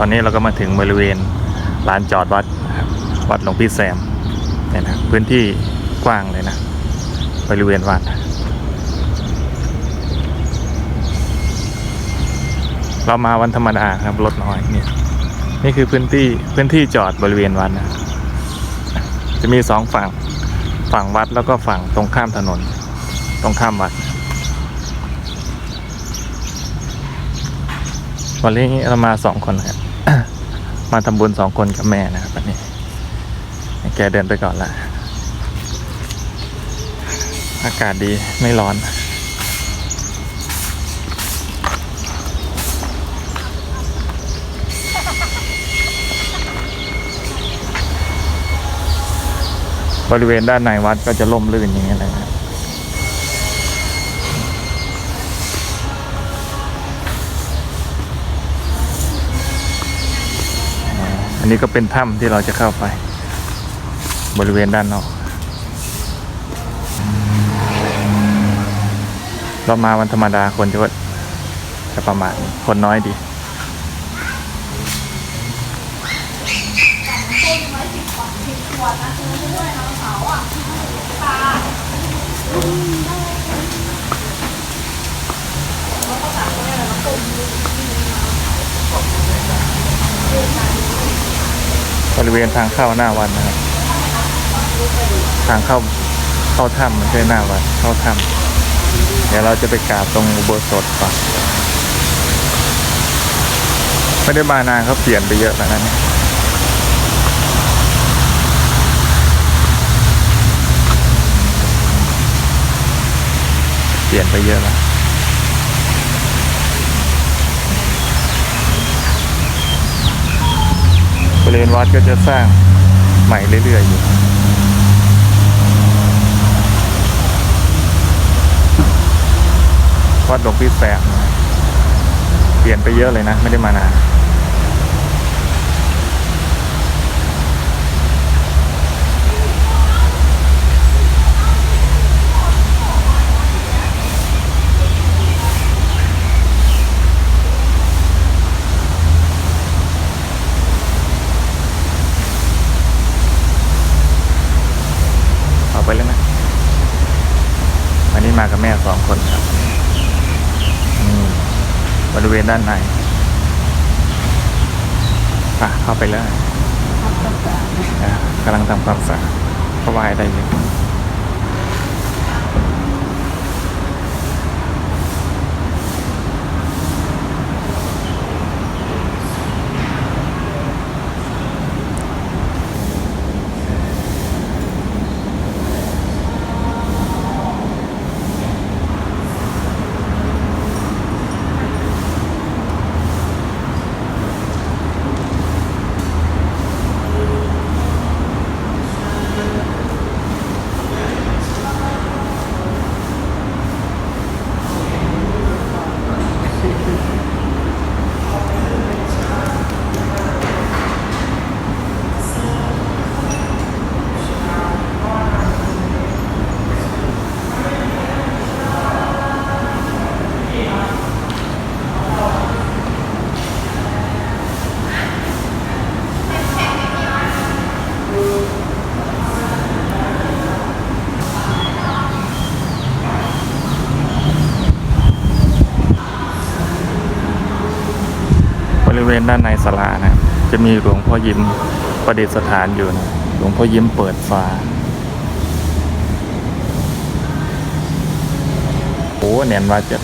อนนี้เราก็มาถึงบริเวณลานจอดวัดวัดหลวงพี่แซมเนี่ยนะพื้นที่กว้างเลยนะ บริเวณวัด เรามาวันธรรมดาครับรถน้อยเนี่ยนี่คือพื้นที่พื้นที่จอดบริเวณวัดนะ จะมีสองฝั่งฝั่งวัดแล้วก็ฝั่งตรงข้ามถนน ตรงข้ามวัด วันนี้เรามาสองคนครับ มาทำบุญสองคนกับแม่นะครับวันนี้ แกเดินไปก่อนละ อากาศดีไม่ร้อน บริเวณด้านในวัดก็จะล่มลื่นอย่างนี้เลยนะครับ อันนี้ก็เป็นถ้ำที่เราจะเข้าไป บริเวณด้านนอก เรามาวันธรรมดาคนจะว่าจะประมาณคนน้อยดี บริเวณทางเข้าหน้าวัดนะครับ ทางเข้าเข้าถ้ำไม่ใช่หน้าวัดเข้าถ้ำเดี๋ยวเราจะไปกราบตรงอุโบสถก่อนไม่ได้มานานเขาเปลี่ยนไปเยอะแล้วนะเนี่ยเปลี่ยนไปเยอะแล้ว ริเวณวัดก็จะสร้างใหม่เรื่อยๆอยู่วัดหลวงพี่แสบเปลี่ยนไปเยอะเลยนะ ไม่ได้มานาน เอาไปเลยไหมวันนี้มากับแม่สองคนครับนี่บริเวณ ด้านในอะเข้าไปเลยอะกำลังทำความสะอาดเพราะว่าอะไรอยู่ บริเวณด้านในศาลานะ จะมีหลวงพ่อยิ้มประดิษฐานอยู่นะหลวงพ่อยิ้มเปิดฟ้าโอ้เนียนว่าจะ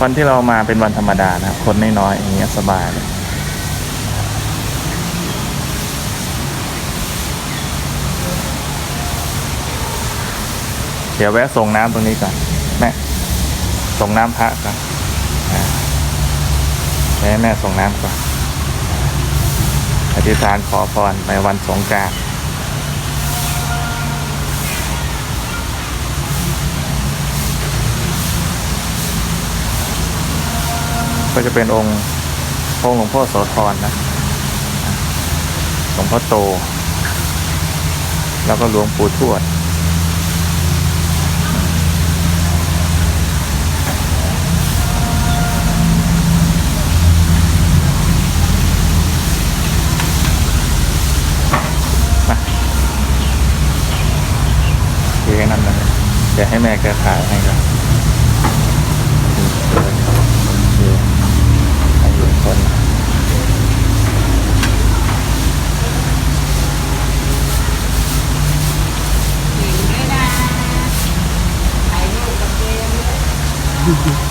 วันที่เรามาเป็นวันธรรมดานะครับคนน้อยๆอย่างเงี้ยสบายเลยเดี๋ยวแวะส่งน้ำตรงนี้ก่อนแม่ส่งน้ำพระก่อน แม่แม่ส่งน้ำก่อนอธิษฐานขอพรในวันสงการก็จะเป็นองค์องค์หลวงพ่อโสธรนะ หลวงพ่อโต แล้วก็หลวงปู่ทวด บ ดี๋ยวให้แม่แกขายให้ครับนี่ให้อยู่คนนะเก่งด้วยนะถ่ายรูปกับเกม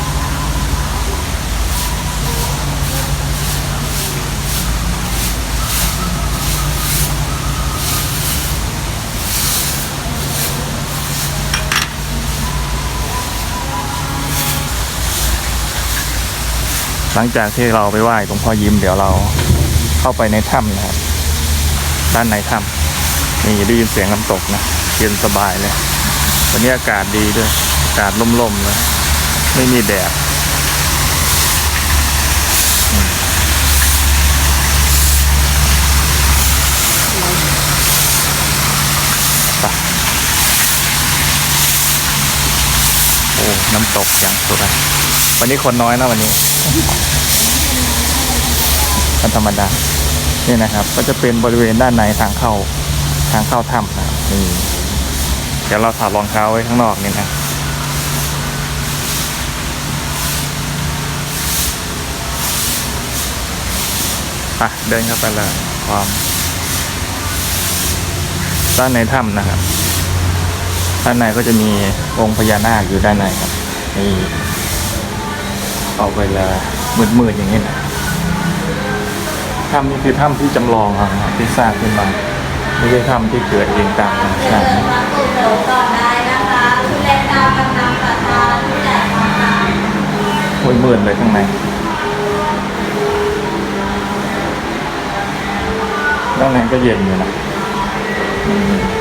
หลังจากที่เราไปไหว้หลวงพ่อยิ้มเดี๋ยวเราเข้าไปในถ้ำนะครับ ด้านในถ้ำนี่ได้ยินเสียงน้ำตกนะเย็นสบายเลยวันนี้อากาศดีด้วยอากาศล่มๆเลยไม่มีแดดไปโอ้น้ำตกอย่างสวย วันนี้คนน้อยนะวันนี้วันธรรมดานี่นะครับ ก็จะเป็นบริเวณด้านในทางเข้าทางเข้าถ้ำนะครับนี่เดี๋ยวเราถอดรองเท้าไว้ข้างนอกนี่นะไปเดินเข้าไปเลยพร้อมด้านในถ้ำนะครับ ด้านในก็จะมีองค์พญานาคอยู่ด้านในครับนี่ เอาไปเลยมืดๆอย่างนี้นะถ้ำนี่คือถ้ำที่จำลองครับที่สร้างขึ้นมาไม่ใช่ถ้ำที่เกิดเองตามธรรมเดิชาตินมาปลูกโตก่อนได้นะคะผู้เล่นดาวกำลังศรัทธาผู้ใหญ่มาค่ะโอ้ยมืดเลยข้างในด้านในก็เย็นอยู่นะอืม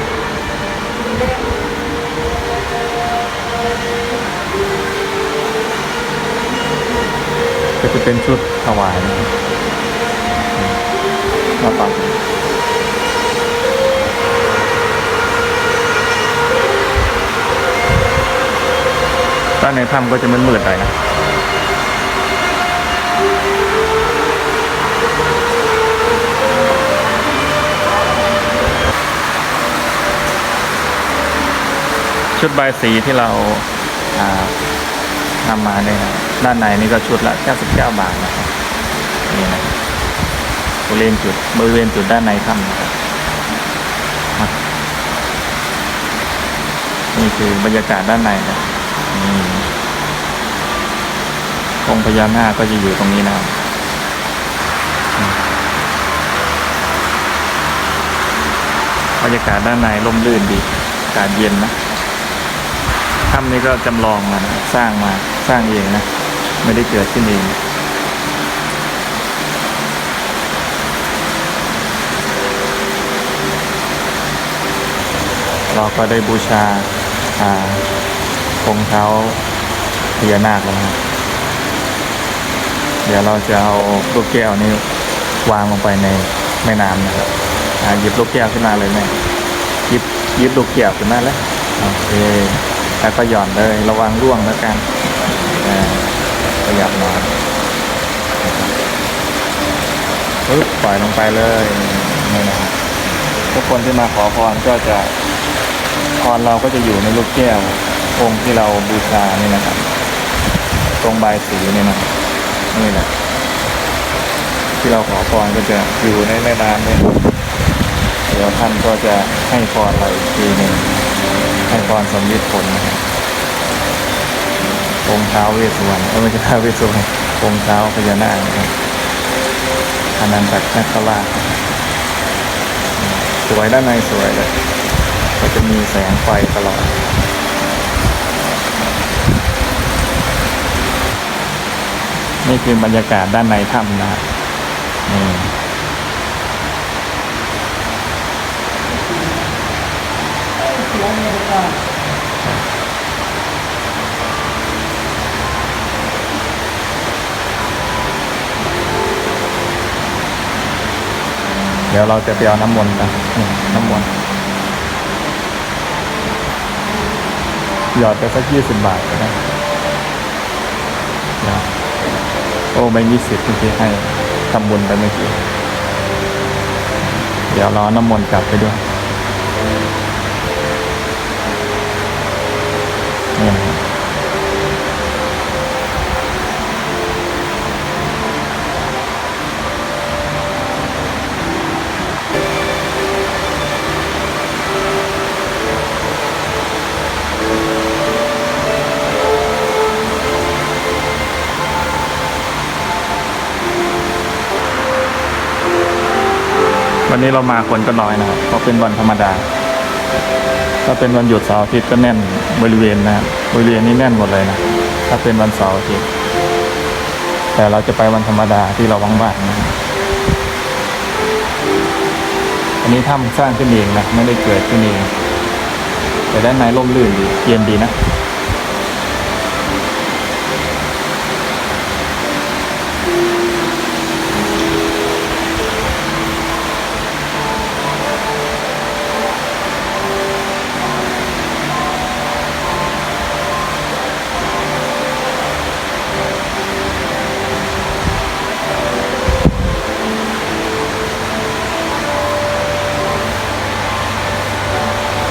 ก็ จะเป็นชุดถวายนะครับมาปักด้านในถ้ำก็จะมืดๆหน่อยนะชุดใบสีที่เราอ่า นำมาเนี่ยนะด้านในนี่ก็ชุดละ 99 บาทนะครับนี่นะบริเวณจุดบริเวณจุดด้านในถ้ำนะครับนี่คือบรรยากาศด้านในนะนี่องค์พญานาคก็จะอยู่ตรงนี้นะครับบรรยากาศด้านในร่มรื่นดีอากาศเย็นนะ ถ้ำนี้ก็จำลองมาสร้างมาสร้างเองนะ ไม่ได้เกิดขึ้นเองเราก็ได้บูชาองค์เท้าพญานาคแล้วนะครับเดี๋ยวเราจะเอาลูกแก้วนี้วางลงไปในแม่น้ำนะครับหยิบลูกแก้วขึ้นมาเลยแม่หยิบหยิบลูกแก้วขึ้นมาแล้วโอเค แล้วก็หย่อนเลยระวังร่วงแล้วกันประหยัดหน่อยปึ๊บปล่อยลงไปเลยนี่นะครับทุกคนที่มาขอพรก็จะพรเราก็จะอยู่ในลูกแก้วองค์ที่เราบูชานี่นะครับ ตรงใบสีนี่นะนี่แหละที่เราขอพรก็จะอยู่ในแม่น้ำเนี่ยเดี๋ยวท่านก็จะให้พรเราอีกทีหนึ่ง ให้พรสมฤทธิ์ผลนะครับองค์เท้าเวสสุวรรณเออไม่ใช่ท้าเวสสุวรรณองค์เท้าพญานาคนะครับอนันตนาคราชสวยด้านในสวยเลยก็จะมีแสงไฟตลอดนี่คือบรรยากาศด้านในถ้ำนะครับ เดี๋ยวเราจะไปเอาน้ำมนต์กันน้ำมนต์หยอดไปสักยี่สิบบาทก็ได้นะโอ้ไม่ยี่สิบเมื่อกี้ให้ทำบุญไปเมื่อกี้ เดี๋ยวรอน้ำมนต์กลับไปด้วย วันนี้เรามาคนก็น้อยนะครับเพราะเป็นวันธรรมดา ถ้าเป็นวันหยุดเสาร์อาทิตย์ก็แน่นบริเวณนะครับบริเวณนี้แน่นหมดเลยนะ ถ้าเป็นวันเสาร์อาทิตย์แต่เราจะไปวันธรรมดาที่เราว่างๆนะอันนี้ถ้ำสร้างขึ้นเองนะไม่ได้เกิดขึ้นเองแต่ด้านในร่มรื่นดีเย็นดีนะ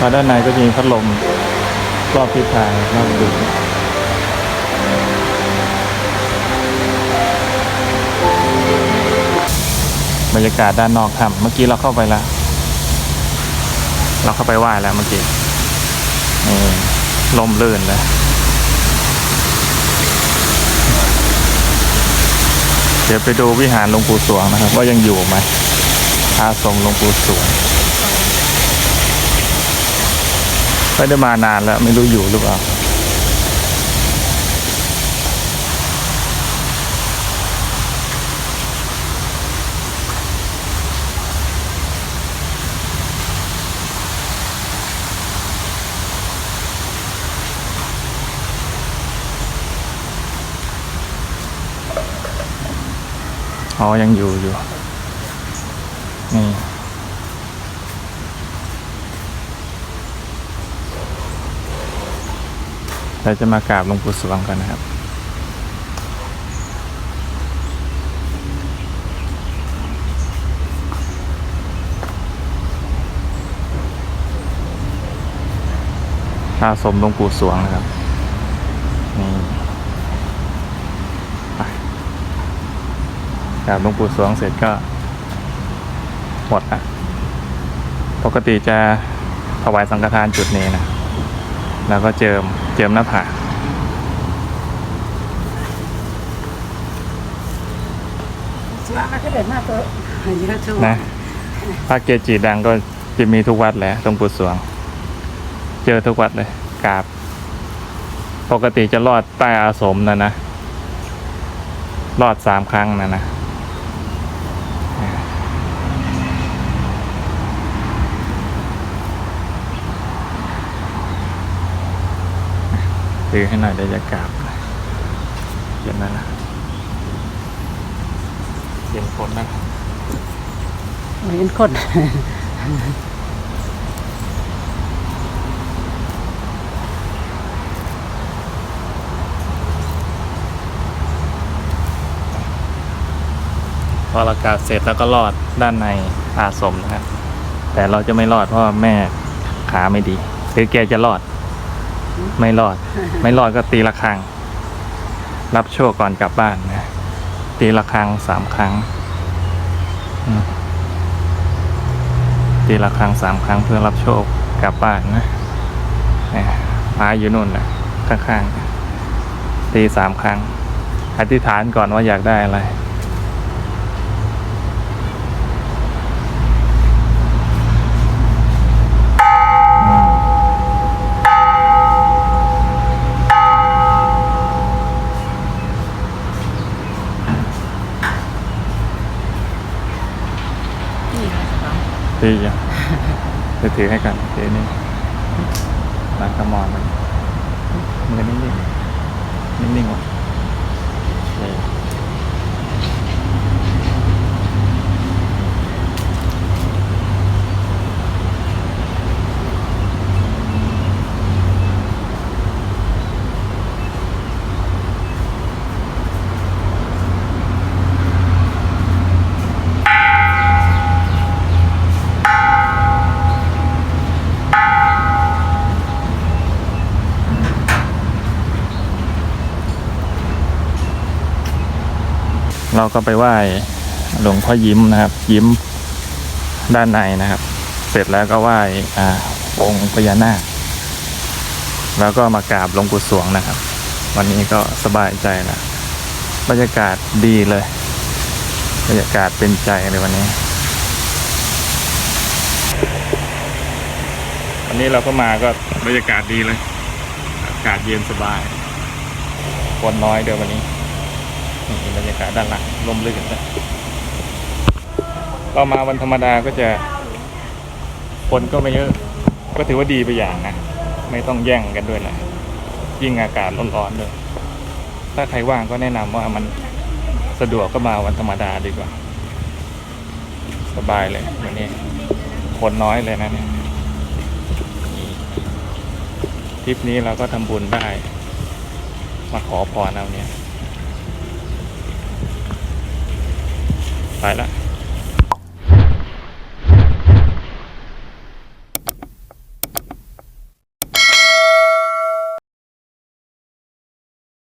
มาด้านในก็จะมีพัดลมรอบทิศทางรอบดึงบรรยากาศด้านนอกถ้ำเมื่อกี้เราเข้าไปแล้ว เราเข้าไปไหว้แล้วเมื่อกี้ลมลื่นเลยเดี๋ยวไปดูวิหารหลวงปู่สวงนะครับ ว่ายังอยู่ไหมอาสมหลวงปู่สวง ไม่ได้มานานแล้ว ไม่รู้อยู่หรือเปล่าอ๋อยังอยู่อยู่นี่ เราจะมากราบหลวงปู่สวงกันนะครับอาสมหลวงปู่สวงนะครับ นี่ไปกราบหลวงปู่สวงเสร็จก็หมดอะ ปกติจะถวายสังฆทานจุดนี้นะ แล้วก็เจิมเจิมหน้าผากสวยมากก็เด็ดมากเลยเยอะชัวนะพระเกจิดังก็จะมีทุกวัดแหละตรงปู่สวง เจอทุกวัดเลยกราบ ปกติจะรอดใต้อาสมนะนะ รอดสามครั้งนะนะ ถือให้หน่อยเดี๋ยวจะกราบเย็นแล้วนะเย็นคนนะครับเห็นคนพอเรากราบเสร็จแล้วก็รอดด้านในอาสมนะครับ แต่เราจะไม่รอดเพราะว่าแม่ขาไม่ดี หรือแกจะรอด ไม่รอด ไม่รอดก็ตีละครังรับโชคก่อนกลับบ้านนะตีละครังสามครั้งอืมตีละครังสามครั้งเพื่อรับโชคกลับบ้านนะเนี่ยพาอยู่นู่นนะข้างๆตีสามครั้งอธิษฐานก่อนว่าอยากได้อะไร อืม นี่นะครับ ดีจ้ะจะ ถือให้กันถือนี่ เราก็ไปไหว้หลวงพ่อยิ้มนะครับ ยิ้มด้านในนะครับ เสร็จแล้วก็ไหว้อองค์พญานาคแล้วก็มากราบหลวงปู่สวงนะครับ วันนี้ก็สบายใจนะบรรยากาศดีเลยบรรยากาศเป็นใจเลยวันนี้ วันนี้เราก็มาก็บรรยากาศดีเลย อากาศเย็นสบาย คนน้อยเดี๋ยววันนี้ นี่บรรยากาศด้านหลังลมลื่นนะเรามาวันธรรมดาก็จะ คนก็ไม่เยอะ ก็ถือว่าดีไปอย่างนะ ไม่ต้องแย่งกันด้วยนะยิ่งอากาศร้อนๆด้วยถ้าใครว่างก็แนะนำว่ามันสะดวกก็มาวันธรรมดาดีกว่า สบายเลยวันนี้คนน้อยเลยนะเนี่ยทริปนี้เราก็ทำบุญได้ มาขอพรเอาเนี่ย ไปละ